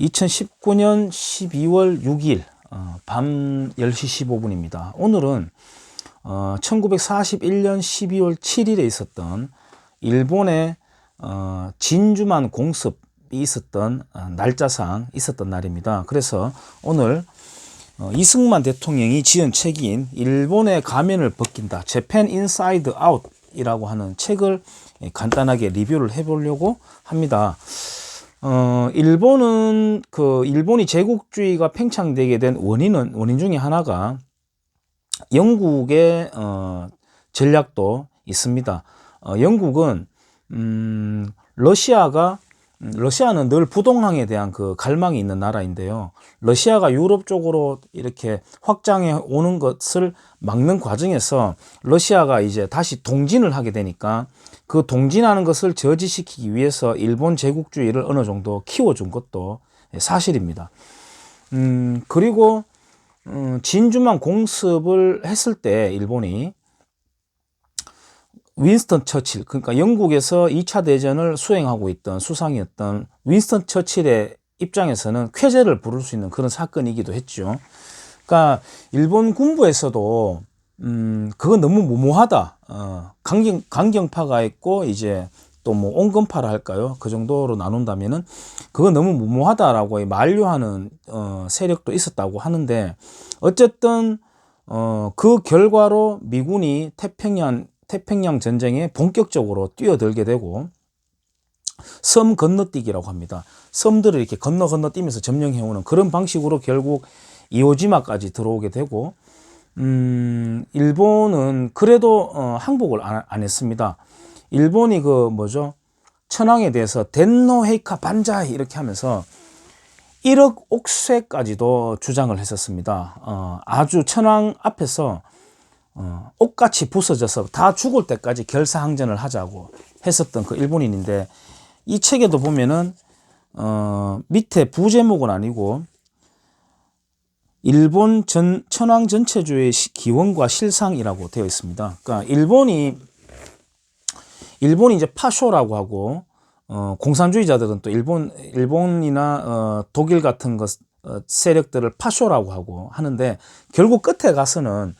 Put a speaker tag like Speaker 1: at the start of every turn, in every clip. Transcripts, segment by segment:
Speaker 1: 2019년 12월 6일 어, 밤 10시 15분입니다. 오늘은 어, 1941년 12월 7일에 있었던 일본의 어, 진주만 공습이 있었던 어, 날짜상 있었던 날입니다. 그래서 오늘 어, 이승만 대통령이 지은 책인 일본의 가면을 벗긴다. 재팬 인사이드 아웃이라고 하는 책을 간단하게 리뷰를 해보려고 합니다. 어, 일본은 그 일본이 제국주의가 팽창되게 된 원인은 원인 중에 하나가 영국의 어, 전략도 있습니다. 어, 영국은 음, 러시아가 음, 러시아는 늘 부동항에 대한 그 갈망이 있는 나라인데요. 러시아가 유럽 쪽으로 이렇게 확장해 오는 것을 막는 과정에서 러시아가 이제 다시 동진을 하게 되니까 그 동진하는 것을 저지시키기 위해서 일본 제국주의를 어느 정도 키워준 것도 사실입니다. 음, 그리고 음, 진주만 공습을 했을 때 일본이 윈스턴 처칠, 그러니까 영국에서 2차 대전을 수행하고 있던 수상이었던 윈스턴 처칠의 입장에서는 쾌재를 부를 수 있는 그런 사건이기도 했죠. 그러니까 일본 군부에서도 음, 그건 너무 무모하다. 어, 강경, 강경파가 있고, 이제 또 뭐 온건파라 할까요? 그 정도로 나눈다면은, 그건 너무 무모하다라고 만류하는, 어, 세력도 있었다고 하는데, 어쨌든, 어, 그 결과로 미군이 태평양, 태평양 전쟁에 본격적으로 뛰어들게 되고, 섬 건너뛰기라고 합니다. 섬들을 이렇게 건너 건너 뛰면서 점령해오는 그런 방식으로 결국 이오지마까지 들어오게 되고, 음, 일본은 그래도 어, 항복을 안, 안, 했습니다. 일본이 그 뭐죠? 천황에 대해서 덴노 헤이카 반자이 이렇게 하면서 1억 옥쇄까지도 주장을 했었습니다. 어, 아주 천황 앞에서 어, 옷같이 부서져서 다 죽을 때까지 결사항전을 하자고 했었던 그 일본인인데 이 책에도 보면은 어, 밑에 부제목은 아니고 일본 전, 천황 전체주의 기원과 실상이라고 되어 있습니다. 그러니까 일본이 일본이 이제 파쇼라고 하고 어, 공산주의자들은 또 일본 일본이나 어, 독일 같은 것 어, 세력들을 파쇼라고 하고 하는데 결국 끝에 가서는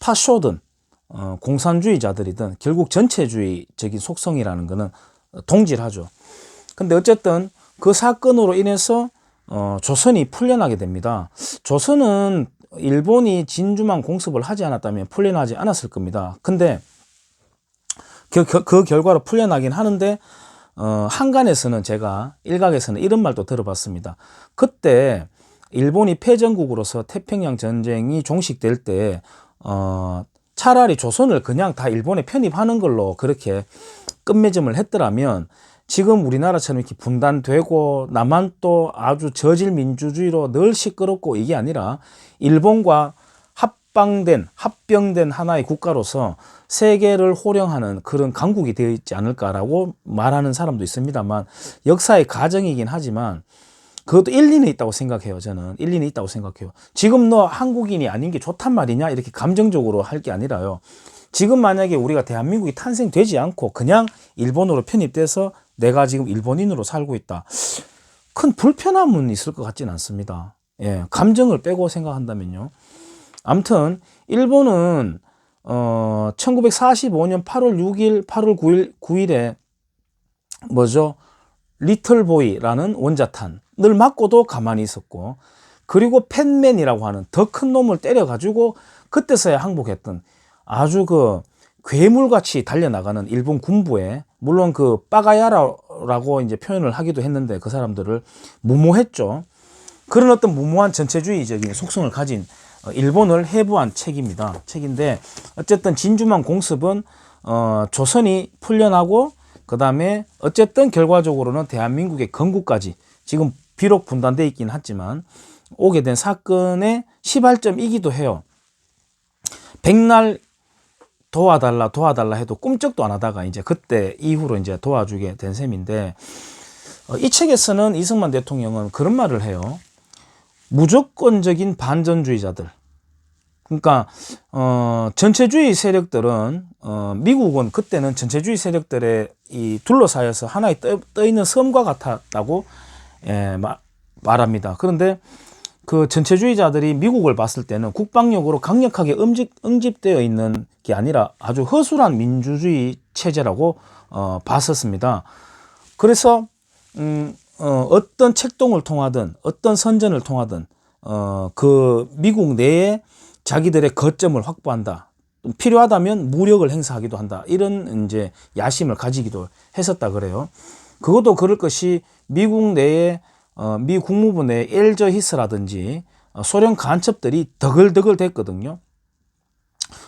Speaker 1: 파쇼든 어, 공산주의자들이든 결국 전체주의적인 속성이라는 것은 동질하죠. 근데 어쨌든 그 사건으로 인해서 어, 조선이 풀려나게 됩니다. 조선은 일본이 진주만 공습을 하지 않았다면 풀려나지 않았을 겁니다. 근데 그, 그, 그 결과로 풀려나긴 하는데 어, 한간에서는 제가 일각에서는 이런 말도 들어봤습니다. 그때 일본이 패전국으로서 태평양 전쟁이 종식될 때 어, 차라리 조선을 그냥 다 일본에 편입하는 걸로 그렇게 끝맺음을 했더라면 지금 우리나라처럼 이렇게 분단되고 남한 또 아주 저질 민주주의로 늘 시끄럽고 이게 아니라 일본과 합방된 합병된 하나의 국가로서 세계를 호령하는 그런 강국이 되어 있지 않을까라고 말하는 사람도 있습니다만 역사의 가정이긴 하지만 그것도 일리는 있다고 생각해요. 저는 일리는 있다고 생각해요. 지금 너 한국인이 아닌 게 좋단 말이냐 이렇게 감정적으로 할 게 아니라요. 지금 만약에 우리가 대한민국이 탄생되지 않고 그냥 일본으로 편입돼서 내가 지금 일본인으로 살고 있다. 큰 불편함은 있을 것 같지는 않습니다. 예, 감정을 빼고 생각한다면요. 아무튼 일본은 어 1945년 8월 6일, 8월 9일 9일에 뭐죠? 리틀보이라는 원자탄을 맞고도 가만히 있었고 그리고 팬맨이라고 하는 더 큰 놈을 때려 가지고 그때서야 항복했던 아주 그 괴물같이 달려나가는 일본 군부에 물론 그 빠가야라고 이제 표현을 하기도 했는데 그 사람들을 무모했죠. 그런 어떤 무모한 전체주의적인 속성을 가진 어, 일본을 해부한 책입니다. 책인데 어쨌든 진주만 공습은 어, 조선이 풀려나고 그 다음에 어쨌든 결과적으로는 대한민국의 건국까지 지금 비록 분단돼 있긴 하지만 오게 된 사건의 시발점이기도 해요. 백날 도와달라 도와달라 해도 꿈쩍도 안 하다가 이제 그때 이후로 이제 도와주게 된 셈인데 어, 이 책에서는 이승만 대통령은 그런 말을 해요. 무조건적인 반전주의자들. 그러니까 어 전체주의 세력들은 어 미국은 그때는 전체주의 세력들의 이 둘러싸여서 하나의 떠, 떠 있는 섬과 같았다고 예, 막 말합니다. 그런데 그 전체주의자들이 미국을 봤을 때는 국방력으로 강력하게 응집, 응집되어 있는 게 아니라 아주 허술한 민주주의 체제라고 어, 봤었습니다. 그래서 음, 어, 어떤 책동을 통하든 어떤 선전을 통하든 어, 그 미국 내에 자기들의 거점을 확보한다. 필요하다면 무력을 행사하기도 한다. 이런 이제 야심을 가지기도 했었다 그래요. 그것도 그럴 것이 미국 내에 어, 미 국무부 내 엘저 히스라든지 어, 소련 간첩들이 더글더글 됐거든요.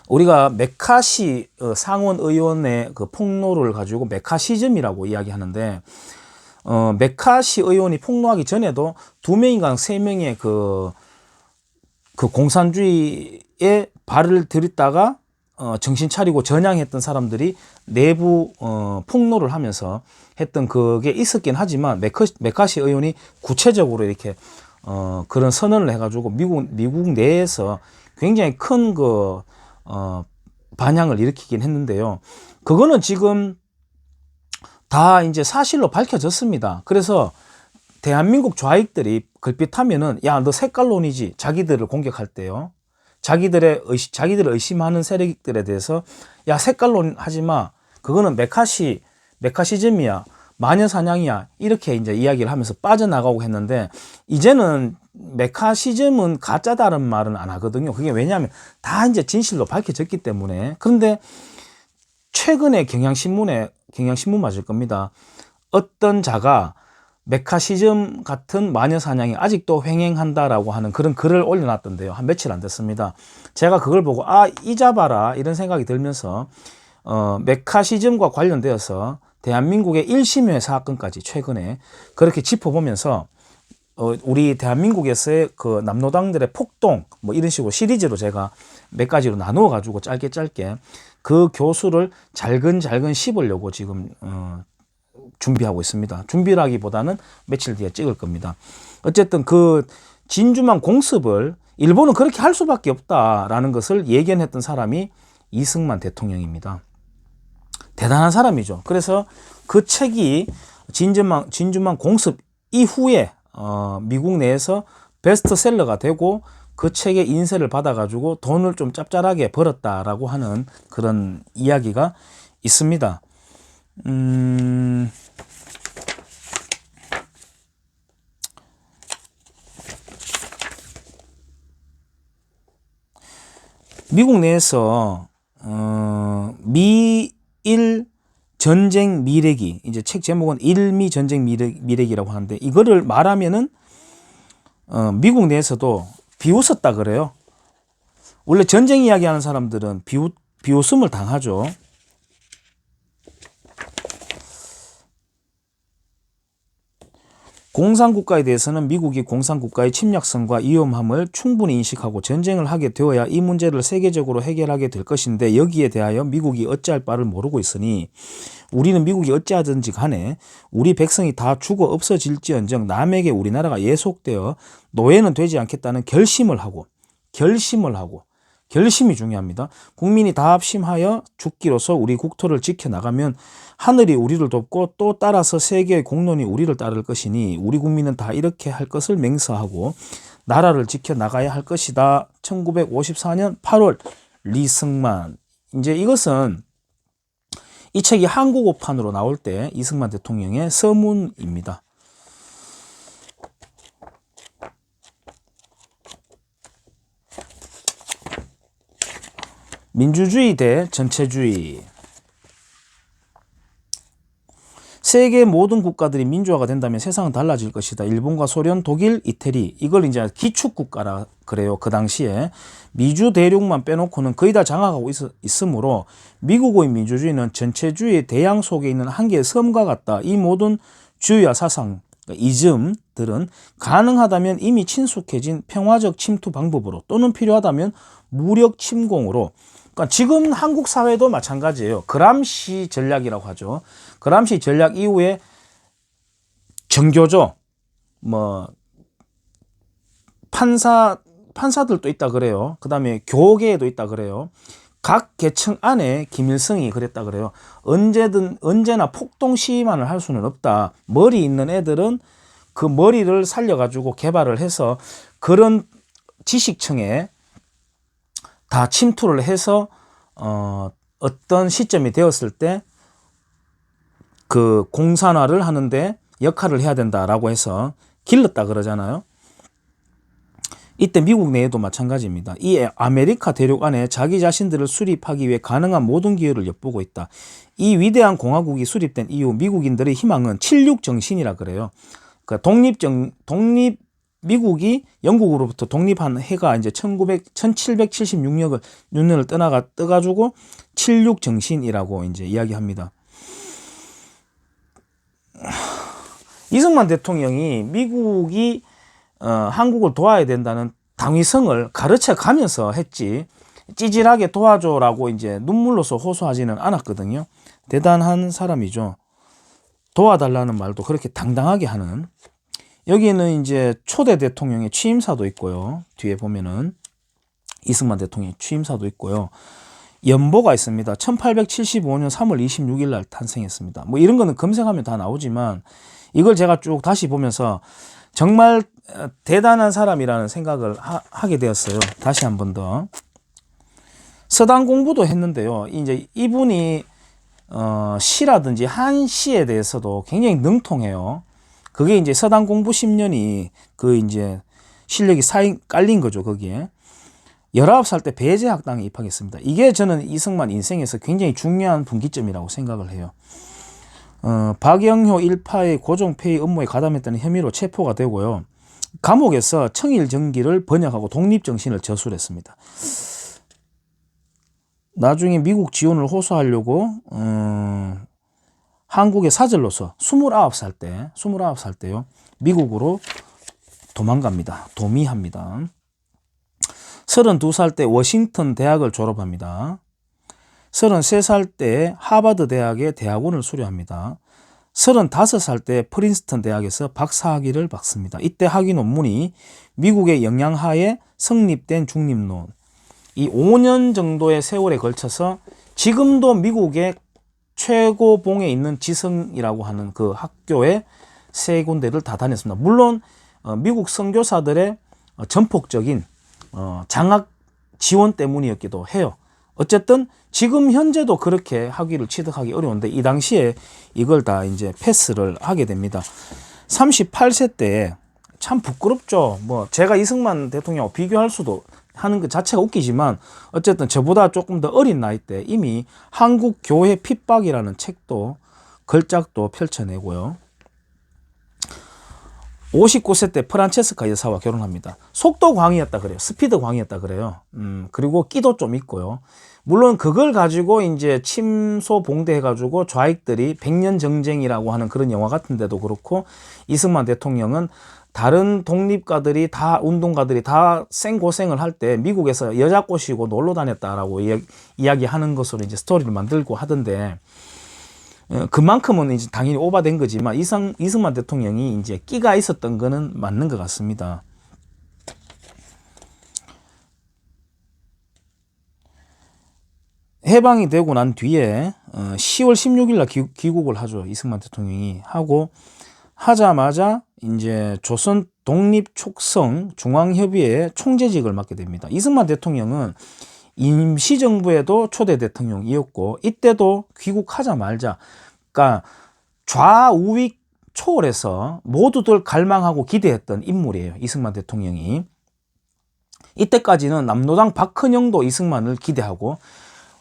Speaker 1: 우리가 메카시 어, 상원 의원의 그 폭로를 가지고 메카시즘이라고 이야기하는데 어, 메카시 의원이 폭로하기 전에도 두 명인가 세 명의 그, 그 공산주의에 발을 들였다가 어, 정신 차리고 전향했던 사람들이 내부 어, 폭로를 하면서 했던 그게 있었긴 하지만 메커, 메카시 의원이 구체적으로 이렇게 어, 그런 선언을 해가지고 미국 미국 내에서 굉장히 큰그 어, 반향을 일으키긴 했는데요. 그거는 지금 다 이제 사실로 밝혀졌습니다. 그래서 대한민국 좌익들이 글빛하면은 야 너 색깔론이지 자기들을 공격할 때요. 자기들의 의심, 자기들을 의심하는 세력들에 대해서 야 색깔론 하지 마. 그거는 메카시 메카시즘이야. 마녀 사냥이야. 이렇게 이제 이야기를 하면서 빠져나가고 했는데 이제는 메카시즘은 가짜다는 말은 안 하거든요. 그게 왜냐하면 다 이제 진실로 밝혀졌기 때문에. 그런데 최근에 경향신문에 경향신문 맞을 겁니다. 어떤 자가 메카시즘 같은 마녀 사냥이 아직도 횡행한다라고 하는 그런 글을 올려놨던데요. 한 며칠 안 됐습니다. 제가 그걸 보고 아 잊어봐라 이런 생각이 들면서 어, 메카시즘과 관련되어서 대한민국의 1심회 사건까지 최근에 그렇게 짚어보면서 어, 우리 대한민국에서의 그 남노당들의 폭동 뭐 이런 식으로 시리즈로 제가 몇 가지로 나누어 가지고 짧게 짧게 그 교수를 잘근잘근 씹으려고 지금 어, 준비하고 있습니다. 준비라기보다는 며칠 뒤에 찍을 겁니다. 어쨌든 그 진주만 공습을 일본은 그렇게 할 수밖에 없다라는 것을 예견했던 사람이 이승만 대통령입니다. 대단한 사람이죠. 그래서 그 책이 진주만 진주만 공습 이후에 어, 미국 내에서 베스트셀러가 되고 그 책의 인쇄를 받아가지고 돈을 좀 짭짤하게 벌었다라고 하는 그런 이야기가 있습니다. 음, 미국 내에서 어, 미일 전쟁 미래기 이제 책 제목은 일미 전쟁 미래, 미래 기라고 하는데 이거를 말하면은 어, 미국 내에서도 비웃었다 그래요. 원래 전쟁 이야기하는 사람들은 비웃 비웃음을 당하죠. 공산국가에 대해서는 미국이 공산국가의 침략성과 위험함을 충분히 인식하고 전쟁을 하게 되어야 이 문제를 세계적으로 해결하게 될 것인데 여기에 대하여 미국이 어찌할 바를 모르고 있으니 우리는 미국이 어찌하든지 간에 우리 백성이 다 죽어 없어질지언정 남에게 우리나라가 예속되어 노예는 되지 않겠다는 결심을 하고 결심을 하고 결심이 중요합니다. 국민이 다 합심하여 죽기로서 우리 국토를 지켜나가면 하늘이 우리를 돕고 또 따라서 세계의 공론이 우리를 따를 것이니 우리 국민은 다 이렇게 할 것을 맹세하고 나라를 지켜 나가야 할 것이다. 1954년 8월 리승만. 이제 이것은 이 책이 한국어판으로 나올 때 이승만 대통령의 서문입니다. 민주주의 대 전체주의. 세계 모든 국가들이 민주화가 된다면 세상은 달라질 것이다. 일본과 소련, 독일, 이태리 이걸 이제 기축 국가라 그래요. 그 당시에 미주 대륙만 빼놓고는 거의 다 장악하고 있, 있으므로 미국의 민주주의는 전체주의의 대양 속에 있는 한 개의 섬과 같다. 이 모든 주의와 사상 그러니까 이즘들은 가능하다면 이미 친숙해진 평화적 침투 방법으로 또는 필요하다면 무력 침공으로 그러니까 지금 한국 사회도 마찬가지예요. 그람시 전략이라고 하죠. 그람시 전략 이후에 정교조, 뭐 판사 판사들도 있다 그래요. 그다음에 교계에도 있다 그래요. 각 계층 안에 김일성이 그랬다 그래요. 언제든 언제나 폭동 시위만을 할 수는 없다. 머리 있는 애들은 그 머리를 살려가지고 개발을 해서 그런 지식층에 다 침투를 해서 어, 어떤 시점이 되었을 때 그 공산화를 하는데 역할을 해야 된다라고 해서 길렀다 그러잖아요. 이때 미국 내에도 마찬가지입니다. 이 아메리카 대륙 안에 자기 자신들을 수립하기 위해 가능한 모든 기회를 엿보고 있다. 이 위대한 공화국이 수립된 이후 미국인들의 희망은 76 정신이라 그래요. 그러니까 독립 정 독립 미국이 영국으로부터 독립한 해가 이제 1900 1776년을 6년을 떠나가 떠가지고 76 정신이라고 이제 이야기합니다. 이승만 대통령이 미국이 어, 한국을 도와야 된다는 당위성을 가르쳐 가면서 했지 찌질하게 도와줘라고 이제 눈물로서 호소하지는 않았거든요. 대단한 사람이죠. 도와달라는 말도 그렇게 당당하게 하는 여기에는 이제 초대 대통령의 취임사도 있고요. 뒤에 보면은 이승만 대통령의 취임사도 있고요. 연보가 있습니다. 1875년 3월 26일 날 탄생했습니다. 뭐 이런 거는 검색하면 다 나오지만 이걸 제가 쭉 다시 보면서 정말 대단한 사람이라는 생각을 하, 게 되었어요. 다시 한 번 더. 서당 공부도 했는데요. 이제 이분이 어, 시라든지 한시에 대해서도 굉장히 능통해요. 그게 이제 서당 공부 10년이 그 이제 실력이 쌓인, 깔린 거죠, 거기에. 19살 때 배제학당에 입학했습니다. 이게 저는 이승만 인생에서 굉장히 중요한 분기점이라고 생각을 해요. 어, 박영효 일파의 고종폐의 업무에 가담했다는 혐의로 체포가 되고요. 감옥에서 청일정기를 번역하고 독립정신을 저술했습니다. 나중에 미국 지원을 호소하려고 어, 한국의 사절로서 29살 때, 29살 때요. 미국으로 도망갑니다. 도미합니다. 32살 때 워싱턴 대학을 졸업합니다. 33살 때 하버드 대학의 대학원을 수료합니다. 35살 때 프린스턴 대학에서 박사학위를 받습니다. 이때 학위 논문이 미국의 영향하에 성립된 중립론. 이 5년 정도의 세월에 걸쳐서 지금도 미국의 최고봉에 있는 지성이라고 하는 그 학교에 세 군데를 다 다녔습니다. 물론 어, 미국 선교사들의 어, 전폭적인 어, 장학 지원 때문이었기도 해요. 어쨌든 지금 현재도 그렇게 학위를 취득하기 어려운데 이 당시에 이걸 다 이제 패스를 하게 됩니다. 38세 때참 부끄럽죠. 뭐 제가 이승만 대통령 비교할 수도 하는 것 자체가 웃기지만 어쨌든 저보다 조금 더 어린 나이 때 이미 한국 교회 핍박이라는 책도 걸작도 펼쳐내고요. 59세 때 프란체스카 여사와 결혼합니다. 속도 광이었다 그래요. 스피드 광이었다 그래요. 음, 그리고 끼도 좀 있고요. 물론 그걸 가지고 이제 침소 봉대 해 가지고 좌익들이 백년 정쟁이라고 하는 그런 영화 같은데도 그렇고 이승만 대통령은 다른 독립가들이 다 운동가들이 다 생고생을 할 때 미국에서 여자 꼬시고 놀러 다녔다라고 이야기, 하는 것으로 이제 스토리를 만들고 하던데 어, 그만큼은 이제 당연히 오바된 거지만 이상, 이승만 대통령이 이제 끼가 있었던 거는 맞는 것 같습니다. 해방이 되고 난 뒤에 10월 어, 16일 날 귀국을 하죠. 이승만 대통령이 하고 하자마자 이제 조선 독립 촉성 중앙협의회 총재직을 맡게 됩니다. 이승만 대통령은 임시정부에도 초대 대통령이었고 이때도 귀국하자 말자 그러니까 좌우익 초월해서 모두들 갈망하고 기대했던 인물이에요. 이승만 대통령이. 이때까지는 남노당 박헌영도 이승만을 기대하고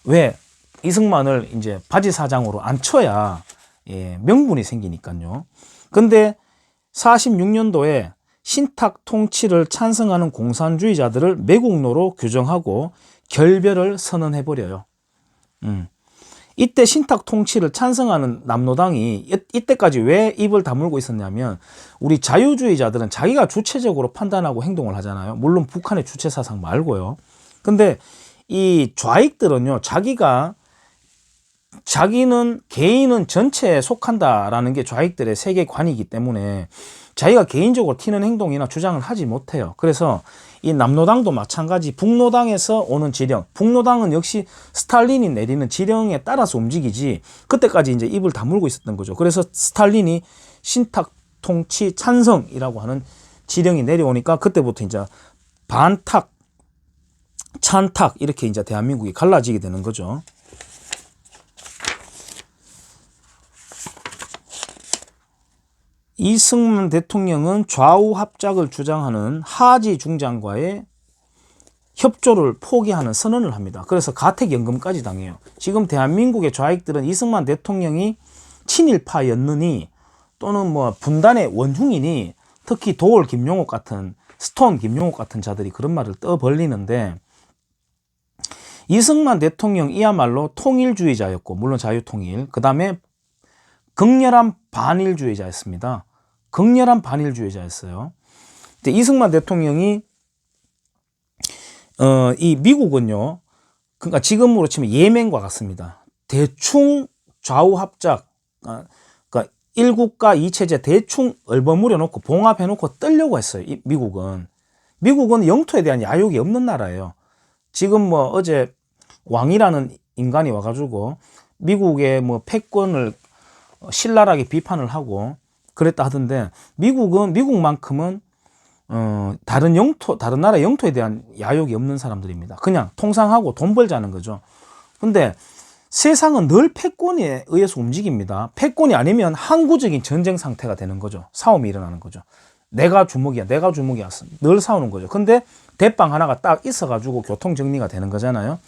Speaker 1: 왜 이승만을 이제 바지 사장으로 앉혀야 예, 명분이 생기니까요. 근데 46년도에 신탁 통치를 찬성하는 공산주의자들을 매국노로 규정하고 결별을 선언해 버려요. 음. 이때 신탁 통치를 찬성하는 남노당이 이때까지 왜 입을 다물고 있었냐면 우리 자유주의자들은 자기가 주체적으로 판단하고 행동을 하잖아요. 물론 북한의 주체 사상 말고요. 근데 이 좌익들은요, 자기가 자기는 개인은 전체에 속한다라는 게 좌익들의 세계관이기 때문에 자기가 개인적으로 튀는 행동이나 주장을 하지 못해요. 그래서 이 남노당도 마찬가지 북노당에서 오는 지령, 북노당은 역시 스탈린이 내리는 지령에 따라서 움직이지 그때까지 이제 입을 다물고 있었던 거죠. 그래서 스탈린이 신탁 통치 찬성이라고 하는 지령이 내려오니까 그때부터 이제 반탁, 찬탁 이렇게 이제 대한민국이 갈라지게 되는 거죠. 이승만 대통령은 좌우 합작을 주장하는 하지 중장과의 협조를 포기하는 선언을 합니다. 그래서 가택연금까지 당해요. 지금 대한민국의 좌익들은 이승만 대통령이 친일파였느니 또는 뭐 분단의 원흉이니 특히 도올 김용옥 같은 스톤 김용옥 같은 자들이 그런 말을 떠벌리는데 이승만 대통령 이야말로 통일주의자였고 물론 자유통일 그 다음에 극렬한 반일주의자였습니다. 극렬한 반일주의자였어요. 근데 이승만 대통령이 어, 이 미국은요, 그러니까 지금으로 치면 예멘과 같습니다. 대충 좌우 합작, 아, 그러니까 일국가 이체제 대충 얼버무려 놓고 봉합해 놓고 뜨려고 했어요. 이 미국은. 미국은 영토에 대한 야욕이 없는 나라예요. 지금 뭐 어제 왕이라는 인간이 와가지고 미국의 뭐 패권을 신랄하게 비판을 하고 그랬다 하던데 미국은 미국만큼은 어, 다른 영토, 다른 나라 영토에 대한 야욕이 없는 사람들입니다. 그냥 통상하고 돈 벌자는 거죠. 근데 세상은 늘 패권에 의해서 움직입니다. 패권이 아니면 항구적인 전쟁 상태가 되는 거죠. 싸움이 일어나는 거죠. 내가 주먹이야, 내가 주먹이야. 늘 싸우는 거죠. 근데 대빵 하나가 딱 있어가지고 교통 정리가 되는 거잖아요.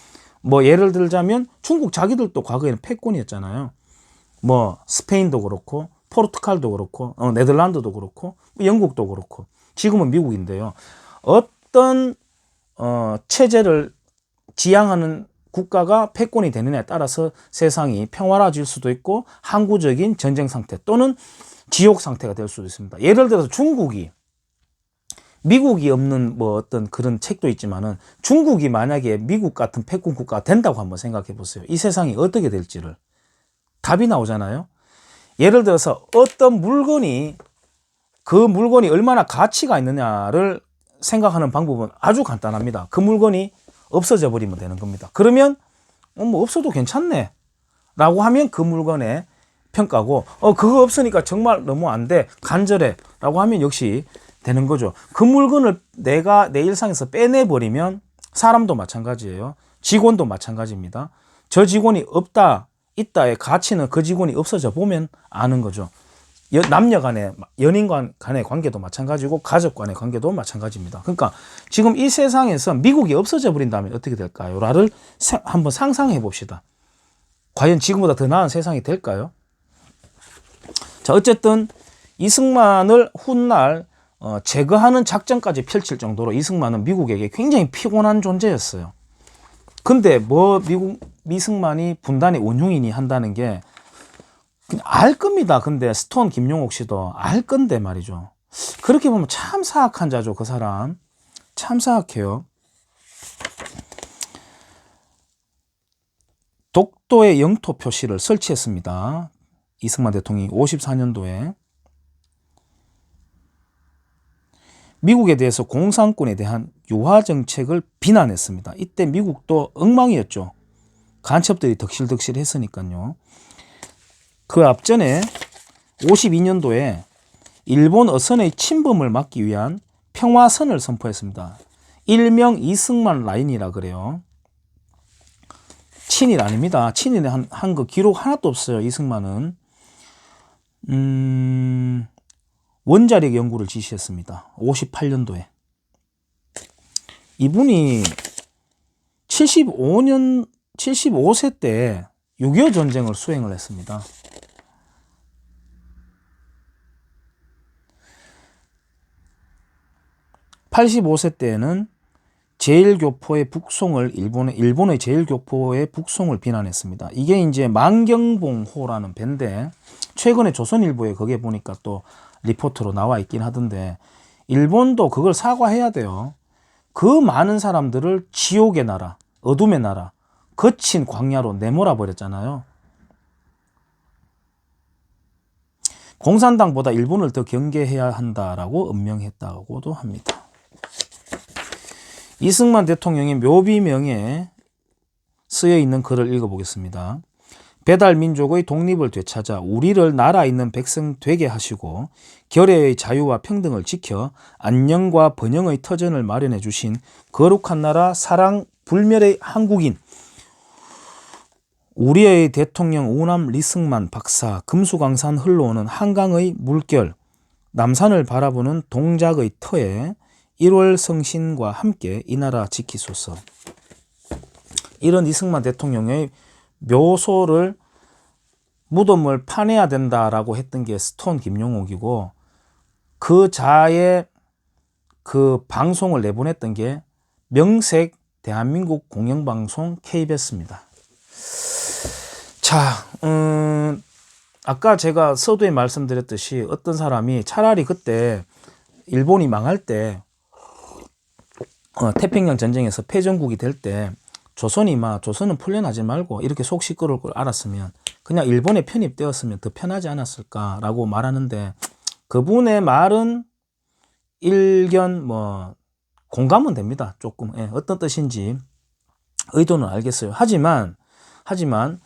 Speaker 1: 뭐 예를 들자면 중국 자기들도 과거에는 패권이었잖아요. 뭐 스페인도 그렇고 포르투갈도 그렇고 어, 네덜란드도 그렇고 영국도 그렇고 지금은 미국인데요. 어떤 어, 체제를 지향하는 국가가 패권이 되느냐에 따라서 세상이 평화로워질 수도 있고 항구적인 전쟁 상태 또는 지옥 상태가 될 수도 있습니다. 예를 들어서 중국이 미국이 없는 뭐 어떤 그런 책도 있지만은 중국이 만약에 미국 같은 패권 국가가 된다고 한번 생각해 보세요. 이 세상이 어떻게 될지를 답이 나오잖아요. 예를 들어서 어떤 물건이 그 물건이 얼마나 가치가 있느냐를 생각하는 방법은 아주 간단합니다. 그 물건이 없어져 버리면 되는 겁니다. 그러면 어, 뭐 없어도 괜찮네. 라고 하면 그 물건의 평가고 어 그거 없으니까 정말 너무 안 돼. 간절해. 라고 하면 역시 되는 거죠. 그 물건을 내가 내 일상에서 빼내 버리면 사람도 마찬가지예요. 직원도 마찬가지입니다. 저 직원이 없다, 있다의 가치는 그 직원이 없어져 보면 아는 거죠. 여- 남녀 간의 연인 간- 간의 관계도 마찬가지고 가족 간의 관계도 마찬가지입니다. 그러니까 지금 이 세상에서 미국이 없어져 버린다면 어떻게 될까요? 라를 사- 한번 상상해 봅시다. 과연 지금보다 더 나은 세상이 될까요? 자, 어쨌든 이승만을 훗날 어, 제거하는 작전까지 펼칠 정도로 이승만은 미국에게 굉장히 피곤한 존재였어요. 근데 뭐 미국 미승만이 분단의 원흉이니 한다는 게 그냥 알 겁니다. 근데 스톤 김용옥 씨도 알 건데 말이죠. 그렇게 보면 참 사악한 자죠, 그 사람. 참 사악해요. 독도의 영토 표시를 설치했습니다. 이승만 대통령이 54년도에 미국에 대해서 공산권에 대한 유화 정책을 비난했습니다. 이때 미국도 엉망이었죠. 간첩들이 덕실덕실 했으니까요. 그 앞전에 52년도에 일본 어선의 침범을 막기 위한 평화선을 선포했습니다. 일명 이승만 라인이라 그래요. 친일 아닙니다. 친일 한, 한그 기록 하나도 없어요. 이승만은. 음, 원자력 연구를 지시했습니다. 58년도에. 이분이 75년, 75세 때 6.25 전쟁을 수행을 했습니다. (85세) 때에는 제일교포의 북송을 일본의 일본의 제일교포의 북송을 비난했습니다. 이게 이제 만경봉호라는 배인데 최근에 조선일보에 거기에 보니까 또 리포트로 나와 있긴 하던데 일본도 그걸 사과해야 돼요. 그 많은 사람들을 지옥의 나라, 어둠의 나라, 거친 광야로 내몰아 버렸잖아요. 공산당보다 일본을 더 경계해야 한다라고 엄명했다고도 합니다. 이승만 대통령의 묘비명에 쓰여 있는 글을 읽어보겠습니다. 배달 민족의 독립을 되찾아 우리를 나라 있는 백성 되게 하시고 결의의 자유와 평등을 지켜 안녕과 번영의 터전을 마련해 주신 거룩한 나라 사랑 불멸의 한국인 우리의 대통령 오남 리승만 박사 금수강산 흘러오는 한강의 물결 남산을 바라보는 동작의 터에 1월 성신과 함께 이 나라 지키소서. 이런 이승만 대통령의 묘소를 무덤을 파내야 된다라고 했던 게 스톤 김용옥이고 그 자의 그 방송을 내보냈던 게 명색 대한민국 공영방송 KBS입니다. 자, 음, 아까 제가 서두에 말씀드렸듯이 어떤 사람이 차라리 그때 일본이 망할 때 어, 태평양 전쟁에서 패전국이 될 때 조선이 막 조선은 풀려나지 말고 이렇게 속 시끄러울 걸 알았으면 그냥 일본에 편입되었으면 더 편하지 않았을까라고 말하는데 그분의 말은 일견 뭐 공감은 됩니다. 조금 예, 어떤 뜻인지 의도는 알겠어요. 하지만 하지만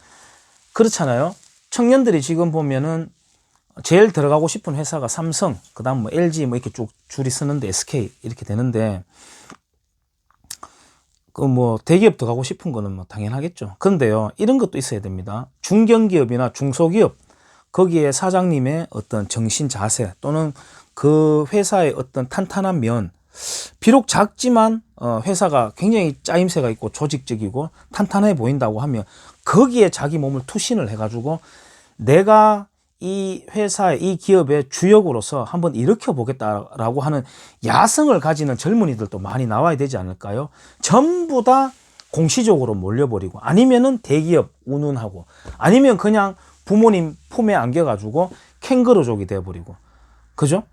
Speaker 1: 그렇잖아요. 청년들이 지금 보면은 제일 들어가고 싶은 회사가 삼성, 그다음 뭐 LG 뭐 이렇게 쭉 줄이 쓰는데 SK 이렇게 되는데 그 뭐 대기업 들어가고 싶은 거는 뭐 당연하겠죠. 그런데요. 이런 것도 있어야 됩니다. 중견기업이나 중소기업 거기에 사장님의 어떤 정신 자세 또는 그 회사의 어떤 탄탄한 면 비록 작지만 어 회사가 굉장히 짜임새가 있고 조직적이고 탄탄해 보인다고 하면 거기에 자기 몸을 투신을 해가지고 내가 이 회사의 이 기업의 주역으로서 한번 일으켜 보겠다라고 하는 야성을 가지는 젊은이들도 많이 나와야 되지 않을까요? 전부 다 공시적으로 몰려버리고 아니면은 대기업 운운하고 아니면 그냥 부모님 품에 안겨가지고 캥거루족이 돼버리고 그죠?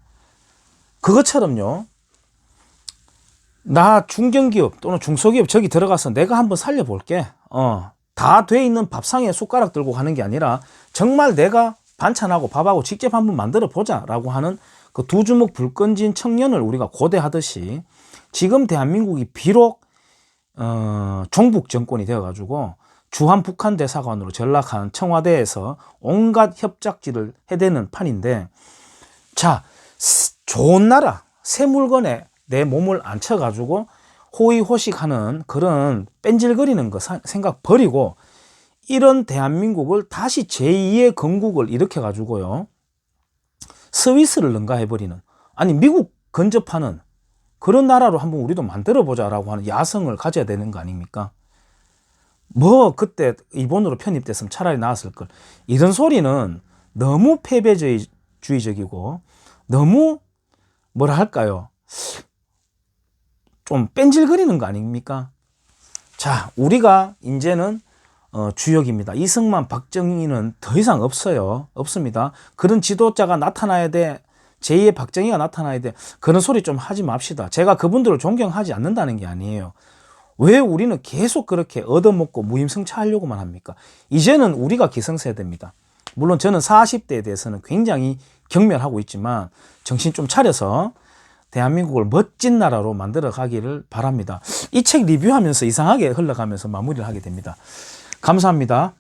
Speaker 1: 그것처럼요. 나 중견기업 또는 중소기업 저기 들어가서 내가 한번 살려볼게. 어, 다 돼 있는 밥상에 숟가락 들고 가는 게 아니라 정말 내가 반찬하고 밥하고 직접 한번 만들어 보자라고 하는 그 두 주먹 불 건진 청년을 우리가 고대하듯이 지금 대한민국이 비록 어, 종북 정권이 되어 가지고 주한 북한 대사관으로 전락한 청와대에서 온갖 협작지를 해대는 판인데 자 스- 좋은 나라 새 물건에 내 몸을 앉혀 가지고 호의호식하는 그런 뺀질거리는 거 사- 생각 버리고 이런 대한민국을 다시 제2의 건국을 일으켜 가지고요. 스위스를 능가해 버리는 아니 미국 근접하는 그런 나라로 한번 우리도 만들어 보자라고 하는 야성을 가져야 되는 거 아닙니까? 뭐 그때 일본으로 편입됐으면 차라리 나았을 걸. 이런 소리는 너무 패배주의적이고 너무 뭐라 할까요? 좀 뺀질거리는 거 아닙니까? 자, 우리가 이제는 어, 주역입니다. 이승만, 박정희는 더 이상 없어요. 없습니다. 그런 지도자가 나타나야 돼. 제2의 박정희가 나타나야 돼. 그런 소리 좀 하지 맙시다. 제가 그분들을 존경하지 않는다는 게 아니에요. 왜 우리는 계속 그렇게 얻어먹고 무임승차하려고만 합니까? 이제는 우리가 기성세대입니다. 물론 저는 40대에 대해서는 굉장히 경멸하고 있지만 정신 좀 차려서 대한민국을 멋진 나라로 만들어 가기를 바랍니다. 이 책 리뷰하면서 이상하게 흘러가면서 마무리를 하게 됩니다. 감사합니다.